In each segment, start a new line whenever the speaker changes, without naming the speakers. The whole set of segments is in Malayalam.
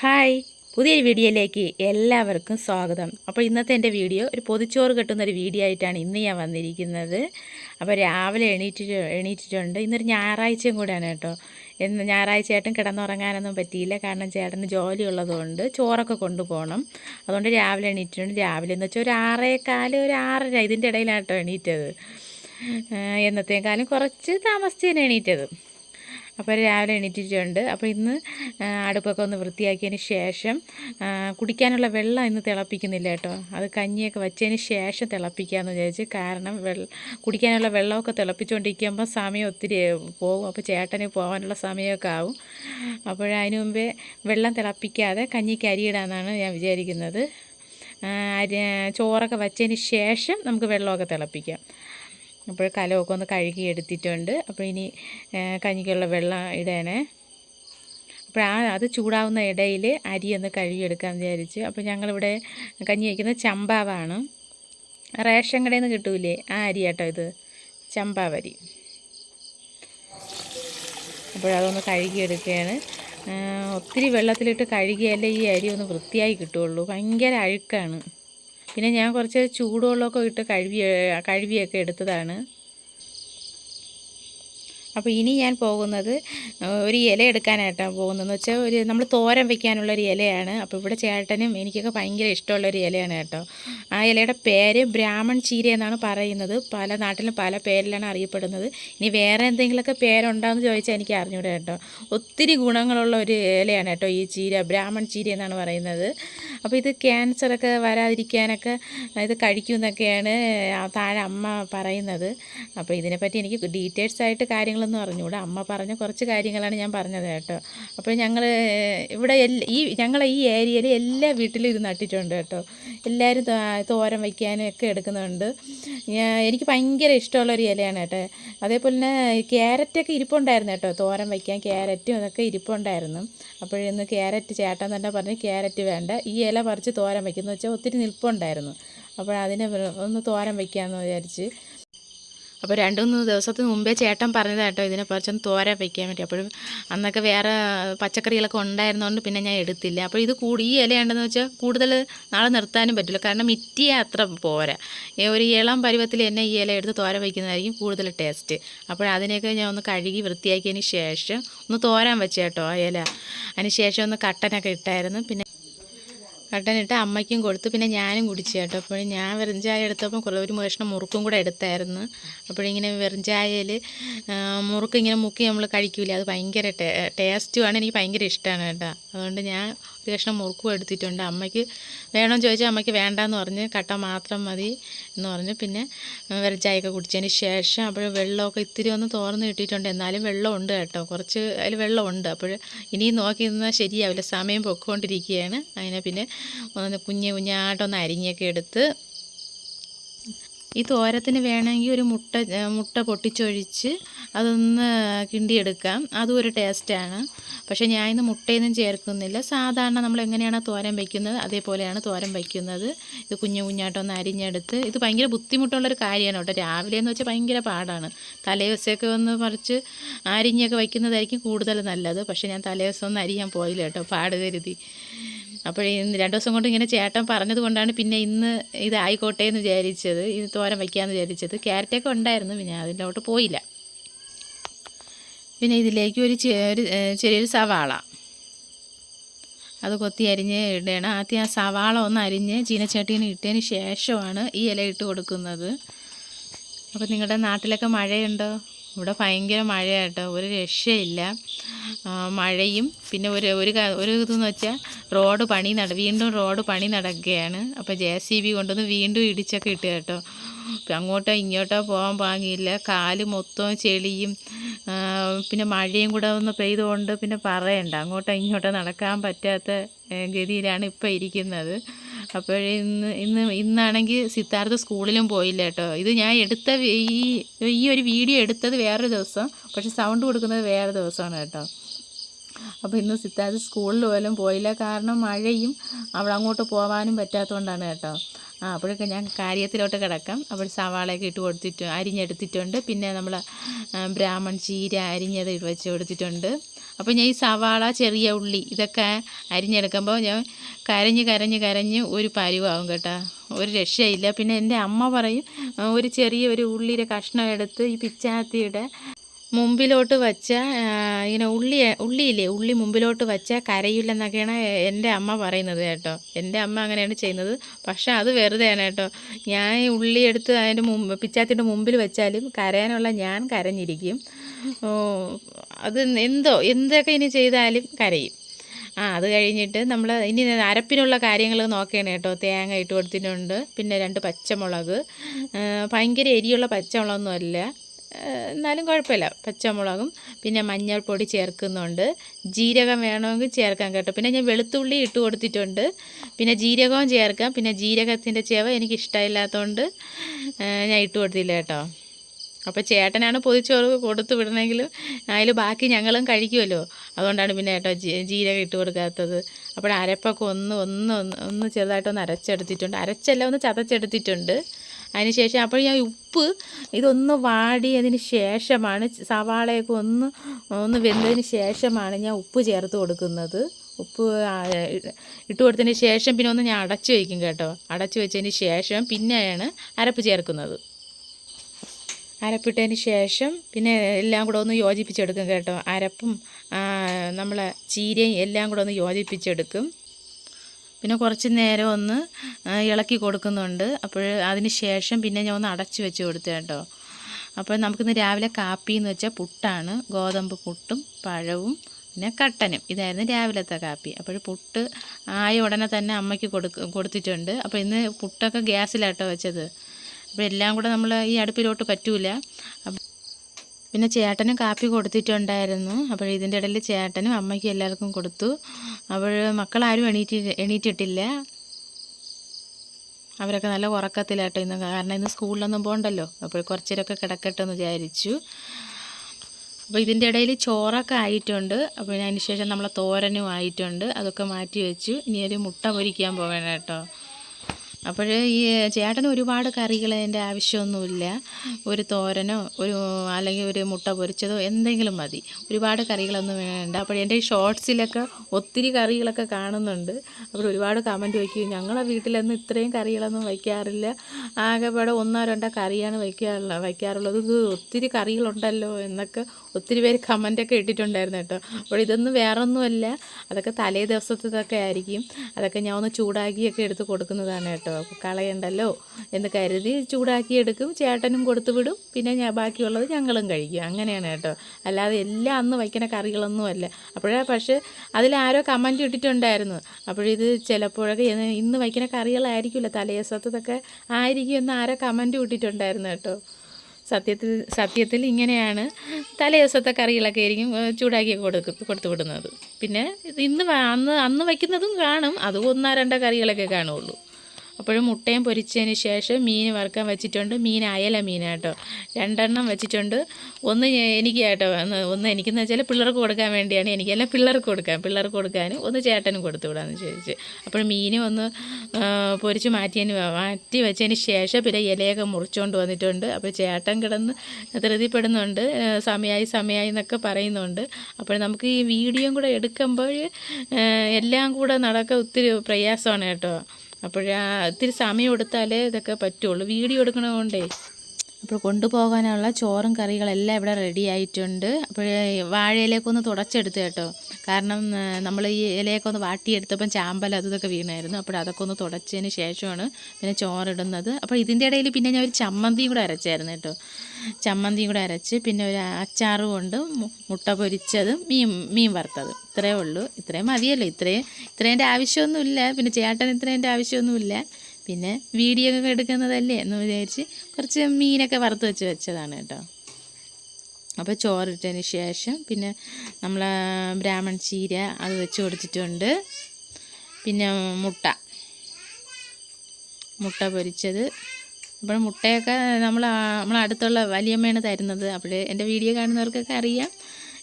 ഹായ്. പുതിയൊരു വീഡിയോയിലേക്ക് എല്ലാവർക്കും സ്വാഗതം. അപ്പോൾ ഇന്നത്തെ എന്റെ വീഡിയോ ഒരു പൊതിച്ചോറ് കെട്ടുന്ന ഒരു വീഡിയോ ആയിട്ടാണ് ഇന്ന് ഞാൻ വന്നിരിക്കുന്നത്. അപ്പോൾ രാവിലെ എണീറ്റിട്ട് എണീറ്റിട്ടുണ്ട്. ഇന്നൊരു ഞായറാഴ്ചയും കൂടെയാണ് കേട്ടോ. എന്ന് ഞായറാഴ്ച ചേട്ടൻ കിടന്നുറങ്ങാനൊന്നും പറ്റിയില്ല. കാരണം ചേട്ടന് ജോലി ഉള്ളതുകൊണ്ട് ചോറൊക്കെ കൊണ്ടുപോകണം. അതുകൊണ്ട് രാവിലെ എണീറ്റിട്ടുണ്ട്. രാവിലെ എന്ന് വെച്ചാൽ ഒരു ആറേകാൽ ഒരു ആറര ഇതിന്റെ ഇടയിലാണ് കേട്ടോ എണീറ്റത്. എന്നത്തേക്കാളും കുറച്ച് തന്നെ എണീറ്റത്. അപ്പോൾ രാവിലെ എണീറ്റിട്ടുണ്ട്. അപ്പോൾ ഇന്ന് അടുപ്പൊക്കെ ഒന്ന് വൃത്തിയാക്കിയതിന് ശേഷം കുടിക്കാനുള്ള വെള്ളം ഇന്ന് തിളപ്പിക്കുന്നില്ല കേട്ടോ. അത് കഞ്ഞിയൊക്കെ വെച്ചതിന് ശേഷം തിളപ്പിക്കാമെന്ന് വിചാരിച്ച് കാരണം വെള്ളം കുടിക്കാനുള്ള വെള്ളമൊക്കെ തിളപ്പിച്ചുകൊണ്ടിരിക്കുമ്പോൾ സമയം ഒത്തിരി പോകും. അപ്പോൾ ചേട്ടന് പോകാനുള്ള സമയമൊക്കെ ആവും. അപ്പോൾ അതിന് മുമ്പേ വെള്ളം തിളപ്പിക്കാതെ കഞ്ഞിക്ക് അരിയിടാമെന്നാണ് ഞാൻ വിചാരിക്കുന്നത്. ചോറൊക്കെ വച്ചതിന് ശേഷം നമുക്ക് വെള്ളമൊക്കെ തിളപ്പിക്കാം. അപ്പോൾ കലമൊക്കെ ഒന്ന് കഴുകി എടുത്തിട്ടുണ്ട്. അപ്പോൾ ഇനി കഞ്ഞിക്കുള്ള വെള്ളം ഇടണേ. അപ്പോൾ ആ അത് ചൂടാവുന്ന ഇടയിൽ അരി ഒന്ന് കഴുകിയെടുക്കാമെന്ന് വിചാരിച്ച്. അപ്പോൾ ഞങ്ങളിവിടെ കഞ്ഞി വയ്ക്കുന്നത് ചമ്പാവാണ്. റേഷൻ കടയിൽ നിന്ന് കിട്ടൂലേ ആ അരി കേട്ടോ ഇത് ചമ്പാവരി. അപ്പോഴതൊന്ന് കഴുകിയെടുക്കുകയാണ് ഒത്തിരി വെള്ളത്തിലിട്ട് കഴുകിയാലേ ഈ അരി ഒന്ന് വൃത്തിയായി കിട്ടുള്ളൂ ഭയങ്കര അഴുക്കാണ്. പിന്നെ ഞാൻ കുറച്ച് ചൂടുവെള്ളമൊക്കെ ഇട്ട് കഴുകി കഴുകിയൊക്കെ എടുത്തതാണ്. അപ്പോൾ ഇനി ഞാൻ പോകുന്നത് ഒരു ഇല എടുക്കാനായിട്ടാണ് പോകുന്നതെന്ന് വെച്ചാൽ ഒരു നമ്മൾ തോരൻ വെക്കാനുള്ളൊരു ഇലയാണ്. അപ്പോൾ ഇവിടെ ചേട്ടനും എനിക്കൊക്കെ ഭയങ്കര ഇഷ്ടമുള്ളൊരു ഇലയാണ് കേട്ടോ. ആ ഇലയുടെ പേര് ബ്രാഹ്മൺ ചീര എന്നാണ് പറയുന്നത്. പല നാട്ടിലും പല പേരിലാണ് അറിയപ്പെടുന്നത്. ഇനി വേറെ എന്തെങ്കിലുമൊക്കെ പേരുണ്ടോയെന്ന് ചോദിച്ചാൽ എനിക്ക് അറിഞ്ഞൂടെ കേട്ടോ. ഒത്തിരി ഗുണങ്ങളുള്ള ഒരു ഇലയാണ് കേട്ടോ ഈ ചീര ബ്രാഹ്മൺ ചീര എന്നാണ് പറയുന്നത്. അപ്പോൾ ഇത് ക്യാൻസറൊക്കെ വരാതിരിക്കാനൊക്കെ ഇത് കഴിക്കുമെന്നൊക്കെയാണ് താഴെ അമ്മ പറയുന്നത്. അപ്പോൾ ഇതിനെപ്പറ്റി എനിക്ക് ഡീറ്റെയിൽസ് ആയിട്ട് കാര്യങ്ങളൊന്നും അറിഞ്ഞുകൂടാ. അമ്മ പറഞ്ഞ കുറച്ച് കാര്യങ്ങളാണ് ഞാൻ പറഞ്ഞത് കേട്ടോ. അപ്പോൾ ഞങ്ങൾ ഇവിടെ ഈ ഞങ്ങളെ ഈ ഏരിയയിൽ എല്ലാ വീട്ടിലും ഇത് നട്ടിട്ടുണ്ട് കേട്ടോ. എല്ലാവരും തോരം തോരൻ വയ്ക്കാനും ഒക്കെ എടുക്കുന്നുണ്ട് എനിക്ക് ഭയങ്കര ഇഷ്ടമുള്ളൊരു ഇലയാണ് കേട്ടോ. അതേപോലെ തന്നെ ക്യാരറ്റൊക്കെ ഇരിപ്പുണ്ടായിരുന്നു കേട്ടോ. തോരൻ വയ്ക്കാൻ ക്യാരറ്റും അതൊക്കെ ഇരിപ്പുണ്ടായിരുന്നു. അപ്പോഴിന്ന് ക്യാരറ്റ് ചേട്ടൻ തന്നെ പറഞ്ഞ് ക്യാരറ്റ് വേണ്ട. ഈ ഇല പറിച്ച് തോരൻ വയ്ക്കുന്നു വെച്ചാൽ ഒത്തിരി നിൽപ്പുണ്ടായിരുന്നു. അപ്പോൾ അതിനെ ഒന്ന് തോരൻ വയ്ക്കാമെന്ന് വിചാരിച്ച് അപ്പോൾ രണ്ട് മൂന്ന് ദിവസത്തിന് മുമ്പേ ചേട്ടൻ പറഞ്ഞത് കേട്ടോ ഇതിനെ പറിച്ചൊന്ന് തോര വയ്ക്കാൻ വേണ്ടി. അപ്പോഴും അന്നൊക്കെ വേറെ പച്ചക്കറികളൊക്കെ ഉണ്ടായിരുന്നതുകൊണ്ട് പിന്നെ ഞാൻ എടുത്തില്ല. അപ്പോൾ ഇത് കൂടി ഈ ഇലയുണ്ടെന്ന് വെച്ചാൽ കൂടുതൽ നാളെ നിർത്താനും പറ്റില്ല കാരണം ഇറ്റിയ അത്ര പോരാ. ഒരു ഇളം പരുവത്തിൽ തന്നെ ഈ ഇല എടുത്ത് തോര വയ്ക്കുന്നതായിരിക്കും കൂടുതൽ ടേസ്റ്റ്. അപ്പോൾ അതിനെയൊക്കെ ഞാൻ ഒന്ന് കഴുകി വൃത്തിയാക്കിയതിന് ശേഷം ഒന്ന് തോരാൻ വെച്ചേട്ടോ ആ ഇല. അതിന് ശേഷം ഒന്ന് കട്ടനൊക്കെ ഇട്ടായിരുന്നു. പിന്നെ കട്ടനിട്ട് അമ്മയ്ക്കും കൊടുത്തു. പിന്നെ ഞാനും കുടിച്ചു കേട്ടോ. അപ്പോൾ ഞാൻ വെറും ചായ എടുത്തപ്പോൾ കുറേ ഒരു കഷ്ണം മുറുക്കും കൂടെ എടുത്തായിരുന്നു. അപ്പോഴിങ്ങനെ വെറും ചായയിൽ മുറുക്ക് ഇങ്ങനെ മുക്കി നമ്മൾ കഴിക്കില്ല അത് ഭയങ്കര ടേസ്റ്റുമാണ് എനിക്ക് ഭയങ്കര ഇഷ്ടമാണ് കേട്ടോ. അതുകൊണ്ട് ഞാൻ കഷ്ണം മുറുക്കും എടുത്തിട്ടുണ്ട്. അമ്മയ്ക്ക് വേണമെന്ന് ചോദിച്ചാൽ അമ്മയ്ക്ക് വേണ്ടാന്ന് പറഞ്ഞ് കട്ട മാത്രം മതി എന്ന് പറഞ്ഞ് പിന്നെ വെറച്ചായൊക്കെ കുടിച്ചതിന് ശേഷം അപ്പോൾ വെള്ളമൊക്കെ ഇത്തിരി ഒന്ന് തോർന്ന് കിട്ടിയിട്ടുണ്ട് എന്നാലും വെള്ളമുണ്ട് കേട്ടോ. കുറച്ച് അതിൽ വെള്ളമുണ്ട്. അപ്പോൾ ഇനിയും നോക്കി നിന്നാൽ ശരിയാവില്ല. സമയം പൊക്കോണ്ടിരിക്കുകയാണ് അതിനെ പിന്നെ ഒന്ന് കുഞ്ഞ് കുഞ്ഞായിട്ടൊന്ന് അരിഞ്ഞൊക്കെ എടുത്ത് ഈ തോരത്തിന് വേണമെങ്കിൽ ഒരു മുട്ട മുട്ട പൊട്ടിച്ചൊഴിച്ച് അതൊന്ന് കിണ്ടിയെടുക്കാം. അതും ഒരു ടേസ്റ്റാണ് പക്ഷേ ഞാൻ ഇന്ന് മുട്ടയൊന്നും ചേർക്കുന്നില്ല. സാധാരണ നമ്മൾ എങ്ങനെയാണോ തോരൻ വയ്ക്കുന്നത് അതേപോലെയാണ് തോരൻ വയ്ക്കുന്നത് ഇത് കുഞ്ഞു കുഞ്ഞായിട്ടൊന്ന് അരിഞ്ഞെടുത്ത് ഇത് ഭയങ്കര ബുദ്ധിമുട്ടുള്ളൊരു കാര്യമാണ് കേട്ടോ. രാവിലെ എന്ന് വെച്ചാൽ ഭയങ്കര പാടാണ്. തലേദിവസമൊക്കെ ഒന്ന് പറിച്ച് അരിഞ്ഞൊക്കെ വയ്ക്കുന്നതായിരിക്കും കൂടുതൽ നല്ലത്. പക്ഷേ ഞാൻ തലേദിവസം ഒന്നും അരിയാൻ പോയില്ല കേട്ടോ. പാട് കരുതി. അപ്പോൾ ഇന്ന് രണ്ട് ദിവസം കൊണ്ട് ഇങ്ങനെ ചേട്ടൻ പറഞ്ഞത് കൊണ്ടാണ് പിന്നെ ഇന്ന് ഇതായിക്കോട്ടെ എന്ന് വിചാരിച്ചത്. ഇത് തോരൻ വയ്ക്കാമെന്ന് വിചാരിച്ചത്. ക്യാരറ്റൊക്കെ ഉണ്ടായിരുന്നു പിന്നെ അതിലോട്ട് പോയില്ല. പിന്നെ ഇതിലേക്ക് ഒരു ചെറിയൊരു സവാള. അത് കൊത്തി അരിഞ്ഞ് ഇടണം. ആദ്യം ആ സവാള ഒന്ന് അരിഞ്ഞ് ചീനച്ചട്ടിന് ഇട്ടതിന് ശേഷമാണ് ഈ ഇല ഇട്ട് കൊടുക്കുന്നത്. അപ്പോൾ നിങ്ങളുടെ നാട്ടിലൊക്കെ മഴയുണ്ടോ? ഇവിടെ ഭയങ്കര മഴയാട്ടോ. ഒരു രക്ഷയില്ല. മഴയും പിന്നെ ഒരു ഒരു ഒരു ഇതെന്ന് വെച്ചാൽ റോഡ് പണി നട വീണ്ടും റോഡ് പണി നടക്കുകയാണ്. അപ്പോൾ ജെ സി ബി കൊണ്ടുവന്ന് വീണ്ടും ഇടിച്ചൊക്കെ ഇട്ട് കേട്ടോ. അങ്ങോട്ടോ ഇങ്ങോട്ടോ പോകാൻ പാങ്ങിയില്ല കാൽ മൊത്തം ചെളിയും പിന്നെ മഴയും കൂടെ ഒന്ന് പെയ്തുകൊണ്ട് പിന്നെ പറയണ്ട. അങ്ങോട്ടോ ഇങ്ങോട്ടോ നടക്കാൻ പറ്റാത്ത ഗതിയിലാണ് ഇപ്പോൾ ഇരിക്കുന്നത്. അപ്പോഴേ ഇന്ന് ഇന്ന് ഇന്നാണെങ്കിൽ സിദ്ധാർത്ഥ സ്കൂളിലും പോയില്ല കേട്ടോ. ഇത് ഞാൻ എടുത്ത ഈ ഈ ഒരു വീഡിയോ എടുത്തത് വേറൊരു ദിവസം. പക്ഷെ സൗണ്ട് കൊടുക്കുന്നത് വേറെ ദിവസമാണ് കേട്ടോ. അപ്പോൾ ഇന്ന് സിദ്ധാർത്ഥ സ്കൂളിൽ പോലും പോയില്ല. കാരണം മഴയും അവിടെ അങ്ങോട്ട് പോകാനും പറ്റാത്തതുകൊണ്ടാണ് കേട്ടോ. ആ അപ്പോഴൊക്കെ ഞാൻ കാര്യത്തിലോട്ട് കിടക്കാം. അപ്പോൾ സവാളയൊക്കെ ഇട്ട് കൊടുത്തിട്ട് അരിഞ്ഞെടുത്തിട്ടുണ്ട്. പിന്നെ നമ്മൾ ബ്രാഹ്മൺ ചീര അരിഞ്ഞത് വെച്ച് കൊടുത്തിട്ടുണ്ട്. അപ്പോൾ ഞാൻ ഈ സവാള ചെറിയ ഉള്ളി ഇതൊക്കെ അരിഞ്ഞെടുക്കുമ്പോൾ ഞാൻ കരഞ്ഞ് കരഞ്ഞ് കരഞ്ഞ് ഒരു പരിവാകും കേട്ടോ. ഒരു രക്ഷയില്ല. പിന്നെ എന്റെ അമ്മ പറയും ഒരു ചെറിയ ഒരു ഉള്ളിയുടെ കഷ്ണം എടുത്ത് ഈ പിച്ചാത്തിയുടെ മുമ്പിലോട്ട് വച്ച ഇങ്ങനെ ഉള്ളി ഉള്ളിയില്ലേ ഉള്ളി മുമ്പിലോട്ട് വച്ച കരയില്ലെന്നൊക്കെയാണ് എന്റെ അമ്മ പറയുന്നത് കേട്ടോ. എന്റെ അമ്മ അങ്ങനെയാണ് ചെയ്യുന്നത്. പക്ഷെ അത് വെറുതെയാണ് കേട്ടോ. ഞാൻ ഉള്ളി എടുത്ത് അതിന്റെ മുമ്പ് പിച്ചാത്തിന്റെ മുമ്പിൽ വെച്ചാലും കരയാനുള്ള ഞാൻ കരഞ്ഞിരിക്കും. അത് എന്തോ എന്തൊക്കെ ഇനി ചെയ്താലും കരയും. ആ അത് കഴിഞ്ഞിട്ട് നമ്മൾ ഇനി അരപ്പിനുള്ള കാര്യങ്ങൾ നോക്കുകയാണ് കേട്ടോ. തേങ്ങ ഇട്ട് കൊടുത്തിട്ടുണ്ട്. പിന്നെ രണ്ട് പച്ചമുളക്. ഭയങ്കര എരിയുള്ള പച്ചമുളകൊന്നും അല്ല എന്നാലും കുഴപ്പമില്ല. പച്ചമുളകും പിന്നെ മഞ്ഞൾപ്പൊടി ചേർക്കുന്നുണ്ട്. ജീരകം വേണമെങ്കിൽ ചേർക്കാം കേട്ടോ. പിന്നെ ഞാൻ വെളുത്തുള്ളി ഇട്ട് കൊടുത്തിട്ടുണ്ട്. പിന്നെ ജീരകവും ചേർക്കാം. പിന്നെ ജീരകത്തിന്റെ ചേവ എനിക്ക് ഇഷ്ടമില്ലാത്തതുകൊണ്ട് ഞാൻ ഇട്ട് കൊടുത്തില്ല കേട്ടോ. അപ്പോൾ ചേട്ടനാണ് പൊതിച്ചോറ് കൊടുത്തു വിടണമെങ്കിലും അതിൽ ബാക്കി ഞങ്ങളും കഴിക്കുമല്ലോ അതുകൊണ്ടാണ് പിന്നെ കേട്ടോ ജീരകം ഇട്ട് കൊടുക്കാത്തത്. അപ്പോൾ അരപ്പൊക്കെ ഒന്ന് ഒന്ന് ഒന്ന് ചെറുതായിട്ടൊന്ന് അരച്ചെടുത്തിട്ടുണ്ട്. അരച്ചെല്ലാം ഒന്ന് ചതച്ചെടുത്തിട്ടുണ്ട്. അതിന് ശേഷം അപ്പോൾ ഞാൻ ഉപ്പ് ഇതൊന്ന് വാടിയതിന് ശേഷമാണ് സവാളയൊക്കെ ഒന്ന് ഒന്ന് വെന്തതിന് ശേഷമാണ് ഞാൻ ഉപ്പ് ചേർത്ത് കൊടുക്കുന്നത്. ഉപ്പ് ഇട്ട് കൊടുത്തതിന് ശേഷം പിന്നെ ഒന്ന് ഞാൻ അടച്ചു വയ്ക്കും കേട്ടോ. അടച്ചു വെച്ചതിന് ശേഷം പിന്നെയാണ് അരപ്പ് ചേർക്കുന്നത്. അരപ്പിട്ടതിന് ശേഷം പിന്നെ എല്ലാം കൂടെ ഒന്ന് യോജിപ്പിച്ചെടുക്കും കേട്ടോ. അരപ്പും നമ്മളെ ചീരയും എല്ലാം കൂടെ ഒന്ന് യോജിപ്പിച്ചെടുക്കും. പിന്നെ കുറച്ച് നേരം ഒന്ന് ഇളക്കി കൊടുക്കുന്നുണ്ട്. അപ്പോൾ അതിന് ശേഷം പിന്നെ ഞാൻ ഒന്ന് അടച്ചു വെച്ച് കൊടുത്തു കേട്ടോ. അപ്പോൾ നമുക്കിന്ന് രാവിലെ കാപ്പി എന്ന് വെച്ചാൽ പുട്ടാണ്. ഗോതമ്പ് പുട്ടും പഴവും പിന്നെ കട്ടനും. ഇതായിരുന്നു രാവിലത്തെ കാപ്പി. അപ്പോൾ പുട്ട് ആയ ഉടനെ തന്നെ അമ്മയ്ക്ക് കൊടുക്ക കൊടുത്തിട്ടുണ്ട്. അപ്പോൾ ഇന്ന് പുട്ടൊക്കെ ഗ്യാസിലാട്ടോ വെച്ചത്. അപ്പോൾ എല്ലാം കൂടെ നമ്മൾ ഈ അടുപ്പിലോട്ട് പറ്റൂല. പിന്നെ ചേട്ടനും കാപ്പി കൊടുത്തിട്ടുണ്ടായിരുന്നു. അപ്പോൾ ഇതിന്റെ ഇടയിൽ ചേട്ടനും അമ്മയ്ക്കും എല്ലാവർക്കും കൊടുത്തു. അപ്പോൾ മക്കളാരും എണീറ്റി എണീറ്റിട്ടില്ല. അവരൊക്കെ നല്ല ഉറക്കത്തിലാട്ടോ ഇന്ന്. കാരണം ഇന്ന് സ്കൂളിലൊന്നും പോകണ്ടല്ലോ അപ്പോൾ കുറച്ചേരൊക്കെ കിടക്കട്ടെ എന്ന് വിചാരിച്ചു. അപ്പോൾ ഇതിന്റെ ഇടയിൽ ചോറൊക്കെ ആയിട്ടുണ്ട്. അപ്പോൾ അതിന് ശേഷം നമ്മളെ തോരനും ആയിട്ടുണ്ട്. അതൊക്കെ മാറ്റി വെച്ചു. ഇനി ഒരു മുട്ട പൊരിക്കാൻ പോകണം കേട്ടോ. അപ്പോൾ ഈ ചേട്ടന് ഒരുപാട് കറികളതിന്റെ ആവശ്യമൊന്നുമില്ല. ഒരു തോരനോ ഒരു അല്ലെങ്കിൽ ഒരു മുട്ട പൊരിച്ചതോ എന്തെങ്കിലും മതി. ഒരുപാട് കറികളൊന്നും വേണ്ട. അപ്പോൾ എന്റെ ഈ ഷോർട്സിലൊക്കെ ഒത്തിരി കറികളൊക്കെ കാണുന്നുണ്ട്. അപ്പോൾ ഒരുപാട് കമന്റ് വയ്ക്കും. ഞങ്ങളെ വീട്ടിലൊന്നും ഇത്രയും കറികളൊന്നും വയ്ക്കാറില്ല. ആകെപ്പാടെ ഒന്നോ രണ്ടോ കറിയാണ് വയ്ക്കാറുള്ളത് വയ്ക്കാറുള്ളത്. ഇത് ഒത്തിരി കറികളുണ്ടല്ലോ എന്നൊക്കെ ഒത്തിരി പേര് കമന്റൊക്കെ ഇട്ടിട്ടുണ്ടായിരുന്നു കേട്ടോ. അപ്പോൾ ഇതൊന്നും വേറൊന്നുമല്ല. അതൊക്കെ തലേ ദിവസത്തതൊക്കെ ആയിരിക്കും. അതൊക്കെ ഞാൻ ഒന്ന് ചൂടാക്കിയൊക്കെ എടുത്ത് കൊടുക്കുന്നതാണ് കേട്ടോ. കളയണ്ടല്ലോ എന്ന് കരുതി ചൂടാക്കി എടുക്കും ചേട്ടനും കൊടുത്തു വിടും. പിന്നെ ഞാൻ ബാക്കിയുള്ളത് ഞങ്ങളും കഴിക്കും. അങ്ങനെയാണ് കേട്ടോ. അല്ലാതെ എല്ലാം അന്ന് വയ്ക്കുന്ന കറികളൊന്നുമല്ല. അപ്പോഴേ പക്ഷേ അതിലാരോ കമന്റ് ഇട്ടിട്ടുണ്ടായിരുന്നു. അപ്പോഴിത് ചിലപ്പോഴൊക്കെ ഇന്ന് വയ്ക്കുന്ന കറികളായിരിക്കില്ല തലേ ദിവസത്തതൊക്കെ ആയിരിക്കും എന്ന് ആരോ കമന്റ് ഇട്ടിട്ടുണ്ടായിരുന്നു കേട്ടോ. സത്യത്തിൽ സത്യത്തിൽ ഇങ്ങനെയാണ് തലേ ദിവസത്തെ കറികളൊക്കെ ആയിരിക്കും ചൂടാക്കി കൊടുക്കും കൊടുത്തു വിടുന്നത്. പിന്നെ ഇന്ന് അന്ന് അന്ന് വയ്ക്കുന്നതും കാണും. അതും ഒന്നോ രണ്ടോ കറികളൊക്കെ കാണുള്ളൂ അപ്പോഴും മുട്ടയും പൊരിച്ചതിന് ശേഷം മീൻ വറുക്കാൻ വെച്ചിട്ടുണ്ട്. മീൻ അയല മീനാട്ടോ രണ്ടെണ്ണം വെച്ചിട്ടുണ്ട്. ഒന്ന് എനിക്ക് കേട്ടോ ഒന്ന് എനിക്കെന്ന് വെച്ചാൽ പിള്ളേർക്ക് കൊടുക്കാൻ വേണ്ടിയാണ് എനിക്കെല്ലാം പിള്ളേർക്ക് കൊടുക്കാൻ പിള്ളേർക്ക് കൊടുക്കാനും ഒന്ന് ചേട്ടനും കൊടുത്തു വിടാമെന്ന് ചോദിച്ചു അപ്പോൾ മീനും ഒന്ന് പൊരിച്ച് മാറ്റിയതിന് മാറ്റി വെച്ചതിന് ശേഷം പിന്നെ ഇലയൊക്കെ മുറിച്ചുകൊണ്ട് വന്നിട്ടുണ്ട്. അപ്പോൾ ചേട്ടൻ കിടന്ന് ധൃതിപ്പെടുന്നുണ്ട്. സമയമായി സമയമായി എന്നൊക്കെ പറയുന്നുണ്ട്. അപ്പോൾ നമുക്ക് ഈ വീഡിയോയും കൂടെ എടുക്കുമ്പോൾ എല്ലാം കൂടെ നടക്കാൻ ഒത്തിരി പ്രയാസമാണ് കേട്ടോ. അപ്പോഴാ ഒത്തിരി സമയം എടുത്താലേ ഇതൊക്കെ പറ്റുള്ളൂ. വീഡിയോ എടുക്കണതുകൊണ്ടേ. അപ്പോൾ കൊണ്ടുപോകാനുള്ള ചോറും കറികളെല്ലാം ഇവിടെ റെഡി ആയിട്ടുണ്ട്. അപ്പോൾ വാഴയിലേക്ക് ഒന്ന് തുടച്ചെടുത്ത് കേട്ടോ. കാരണം നമ്മൾ ഈ ഇലയൊക്കെ ഒന്ന് വാട്ടിയെടുത്തപ്പം ചാമ്പൽ അതും ഇതൊക്കെ വീണായിരുന്നു. അപ്പോൾ അതൊക്കെ ഒന്ന് തുടച്ചതിന് ശേഷമാണ് പിന്നെ ചോറിടുന്നത്. അപ്പോൾ ഇതിന്റെ ഇടയിൽ പിന്നെ ഞാൻ ഒരു ചമ്മന്തിയും കൂടെ അരച്ചായിരുന്നു കേട്ടോ. ചമ്മന്തിയും കൂടെ അരച്ച് പിന്നെ ഒരു അച്ചാറും കൊണ്ട് മുട്ട പൊരിച്ചതും മീൻ മീൻ വറുത്തതും. ഇത്രയേ ഉള്ളൂ. ഇത്രയും മതിയല്ലോ. ഇത്രയും ഇത്രേന്റെ ആവശ്യമൊന്നുമില്ല. പിന്നെ ചേട്ടൻ ഇത്രേന്റെ ആവശ്യമൊന്നുമില്ല. പിന്നെ വീഡിയോ ഒക്കെ എടുക്കുന്നതല്ലേ എന്ന് വിചാരിച്ച് കുറച്ച് മീനൊക്കെ വറുത്ത് വെച്ച് വെച്ചതാണ് കേട്ടോ. അപ്പോൾ ചോറിട്ടതിന് ശേഷം പിന്നെ നമ്മൾ ബ്രാഹ്മൺ ചീര അത് വെച്ച് കൊടുത്തിട്ടുണ്ട്. പിന്നെ മുട്ട. മുട്ട പൊരിച്ചത്. അപ്പോൾ മുട്ടയൊക്കെ നമ്മൾ നമ്മൾ അടുത്തുള്ള വലിയമ്മയാണ് തരുന്നത്. അപ്പോൾ എന്റെ വീഡിയോ കാണുന്നവർക്കൊക്കെ അറിയാം.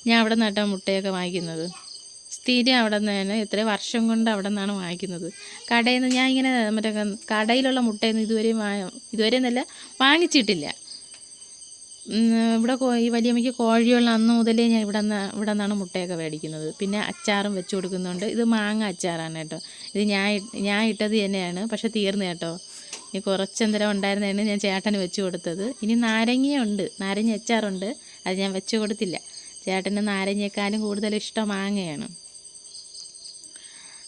ഞാൻ അവിടെ നിന്നാട്ടോ മുട്ടയൊക്കെ വാങ്ങിക്കുന്നത്. സ്ഥിരം അവിടെ നിന്നാണ് എത്ര വർഷം കൊണ്ട് അവിടെ നിന്നാണ് വാങ്ങിക്കുന്നത്. കടയിൽ നിന്ന് ഞാൻ ഇങ്ങനെ മറ്റേ കടയിലുള്ള മുട്ടയൊന്നും ഇതുവരെയും ഇതുവരെ നല്ല വാങ്ങിച്ചിട്ടില്ല. ഇവിടെ ഈ വലിയമ്മയ്ക്ക് കോഴിയുള്ള അന്ന് മുതലേ ഞാൻ ഇവിടെ നിന്ന് ഇവിടെ നിന്നാണ് മുട്ടയൊക്കെ മേടിക്കുന്നത്. പിന്നെ അച്ചാറും വെച്ച് കൊടുക്കുന്നുണ്ട്. ഇത് മാങ്ങ അച്ചാറാണ് കേട്ടോ. ഇത് ഞാൻ ഞാൻ ഇട്ടത് തന്നെയാണ്. പക്ഷെ തീർന്നു കേട്ടോ. ഇനി കുറച്ചെന്തരം ഉണ്ടായിരുന്നതാണ് ഞാൻ ചേട്ടന് വെച്ച് കൊടുത്തത്. ഇനി നാരങ്ങയുണ്ട് നാരങ്ങ അച്ചാറുണ്ട്. അത് ഞാൻ വെച്ച് കൊടുത്തില്ല. ചേട്ടന് നാരങ്ങയെക്കാളും കൂടുതൽ ഇഷ്ടം മാങ്ങയാണ്.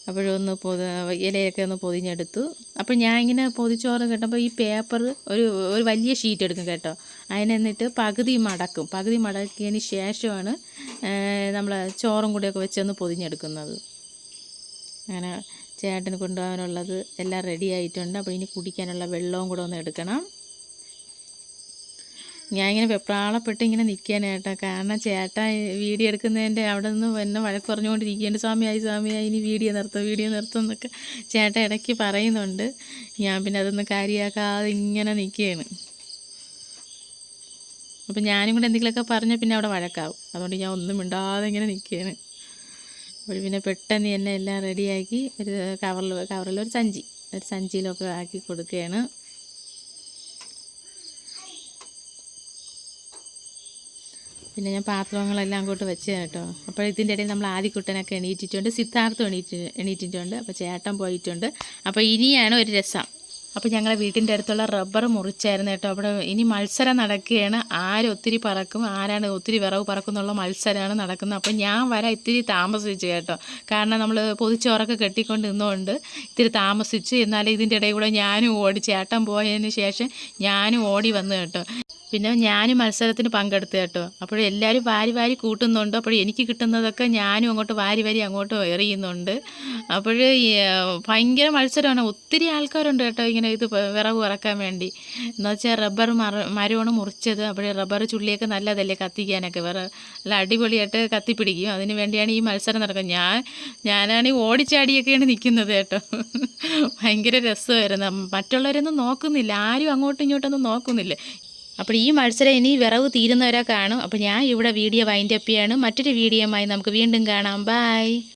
അപ്പോഴൊന്ന് പൊത ഇലയൊക്കെ ഒന്ന് പൊതിഞ്ഞെടുത്തു. അപ്പോൾ ഞാൻ ഇങ്ങനെ പൊതിച്ചോറ് കേട്ടപ്പോൾ ഈ പേപ്പർ ഒരു ഒരു വലിയ ഷീറ്റ് എടുക്കും കേട്ടോ. അതിനെന്നിട്ട് പകുതി മടക്കും. പകുതി മടക്കിയതിന് ശേഷമാണ് നമ്മൾ ചോറും കൂടിയൊക്കെ വെച്ചൊന്ന് പൊതിഞ്ഞെടുക്കുന്നത്. അങ്ങനെ ചേട്ടന് കൊണ്ടുപോകാനുള്ളത് എല്ലാം റെഡി ആയിട്ടുണ്ട്. അപ്പോൾ ഇനി കുടിക്കാനുള്ള വെള്ളവും കൂടെ ഒന്ന് എടുക്കണം. ഞാൻ ഇങ്ങനെ വെപ്രാളപ്പെട്ട് ഇങ്ങനെ നിൽക്കുകയാണ് ചേട്ടാ കാരണം ചേട്ട വീഡിയോ എടുക്കുന്നതിന്റെ അവിടെ നിന്ന് എന്നെ വഴക്ക് പറഞ്ഞുകൊണ്ടിരിക്കുകയാണ്. സ്വാമിയായി സ്വാമിയായി ഇനി വീഡിയോ നിർത്തും വീഡിയോ നിർത്തും എന്നൊക്കെ ചേട്ട ഇടയ്ക്ക് പറയുന്നുണ്ട്. ഞാൻ പിന്നെ അതൊന്നും കാര്യമാക്കാതെ ഇങ്ങനെ നിൽക്കുകയാണ് അപ്പം ഞാനും കൂടെ എന്തെങ്കിലുമൊക്കെ പറഞ്ഞാൽ പിന്നെ അവിടെ വഴക്കാവും. അതുകൊണ്ട് ഞാൻ ഒന്നും മിണ്ടാതെ ഇങ്ങനെ നിൽക്കുകയാണ് അപ്പോൾ പിന്നെ പെട്ടെന്ന് തന്നെ എല്ലാം റെഡിയാക്കി ഒരു കവറിൽ കവറിൽ ഒരു സഞ്ചി ഒരു സഞ്ചിയിലൊക്കെ ആക്കി കൊടുക്കുകയാണ് പിന്നെ ഞാൻ പാത്രങ്ങളെല്ലാം അങ്ങോട്ട് വെച്ച് കേട്ടോ. അപ്പോൾ ഇതിന്റെ ഇടയിൽ നമ്മൾ ആദ്യക്കുട്ടനൊക്കെ എണീറ്റിട്ടുണ്ട് സിദ്ധാർത്ഥം എണീറ്റ് എണീറ്റിട്ടുണ്ട് അപ്പോൾ ചേട്ടൻ പോയിട്ടുണ്ട്. അപ്പോൾ ഇനിയാണ് ഒരു രസം. അപ്പോൾ ഞങ്ങളെ വീട്ടിന്റെ അടുത്തുള്ള റബ്ബർ മുറിച്ചായിരുന്നു കേട്ടോ. അവിടെ ഇനി മത്സരം നടക്കുകയാണ്. ആര് ഒത്തിരി പറക്കും ആരാണ് ഒത്തിരി വിറവ് പറക്കും എന്നുള്ള മത്സരമാണ് നടക്കുന്നത്. അപ്പോൾ ഞാൻ വരാൻ ഇത്തിരി താമസിച്ചു കേട്ടോ. കാരണം നമ്മൾ പൊതിച്ചോറൊക്കെ കെട്ടിക്കൊണ്ട് നിന്നുകൊണ്ട് ഇത്തിരി താമസിച്ച്. എന്നാലും ഇതിന്റെ ഇടയിൽ കൂടെ ഞാനും ഓടി ചേട്ടൻ പോയതിന് ശേഷം ഞാനും ഓടി വന്നു കേട്ടോ. പിന്നെ ഞാനും മത്സരത്തിന് പങ്കെടുത്തു കേട്ടോ. അപ്പോൾ എല്ലാവരും വാരി വാരി കൂട്ടുന്നുണ്ട്. അപ്പോൾ എനിക്ക് കിട്ടുന്നതൊക്കെ ഞാനും അങ്ങോട്ട് വാരി വാരി അങ്ങോട്ട് എറിയുന്നുണ്ട്. അപ്പോൾ ഭയങ്കര മത്സരമാണ്. ഒത്തിരി ആൾക്കാരുണ്ട് കേട്ടോ ഇങ്ങനെ ഇത് വിറവ് കുറയ്ക്കാൻ വേണ്ടി. എന്ന് വെച്ചാൽ റബ്ബർ മര മരമാണ് മുറിച്ചത്. അപ്പോൾ റബ്ബർ ചുള്ളിയൊക്കെ നല്ലതല്ലേ കത്തിക്കാനൊക്കെ. വേറെ നല്ല അടിപൊളിയായിട്ട് കത്തിപ്പിടിക്കും. അതിന് വേണ്ടിയാണ് ഈ മത്സരം നടക്കുന്നത്. ഞാൻ ഞാനാണെങ്കിൽ ഓടിച്ചാടിയൊക്കെയാണ് നിൽക്കുന്നത് കേട്ടോ. ഭയങ്കര രസമായിരുന്നു. മറ്റുള്ളവരൊന്നും നോക്കുന്നില്ല. ആരും അങ്ങോട്ടും ഇങ്ങോട്ടൊന്നും നോക്കുന്നില്ല. അപ്പോൾ ഈ മത്സരം ഇനി വിറവ് തീരുന്നവരെ കാണും. അപ്പോൾ ഞാൻ ഇവിടെ വീഡിയോ വൈൻഡപ്പ് ചെയ്യാണ്. മറ്റൊരു വീഡിയോയുമായി നമുക്ക് വീണ്ടും കാണാം. ബായ്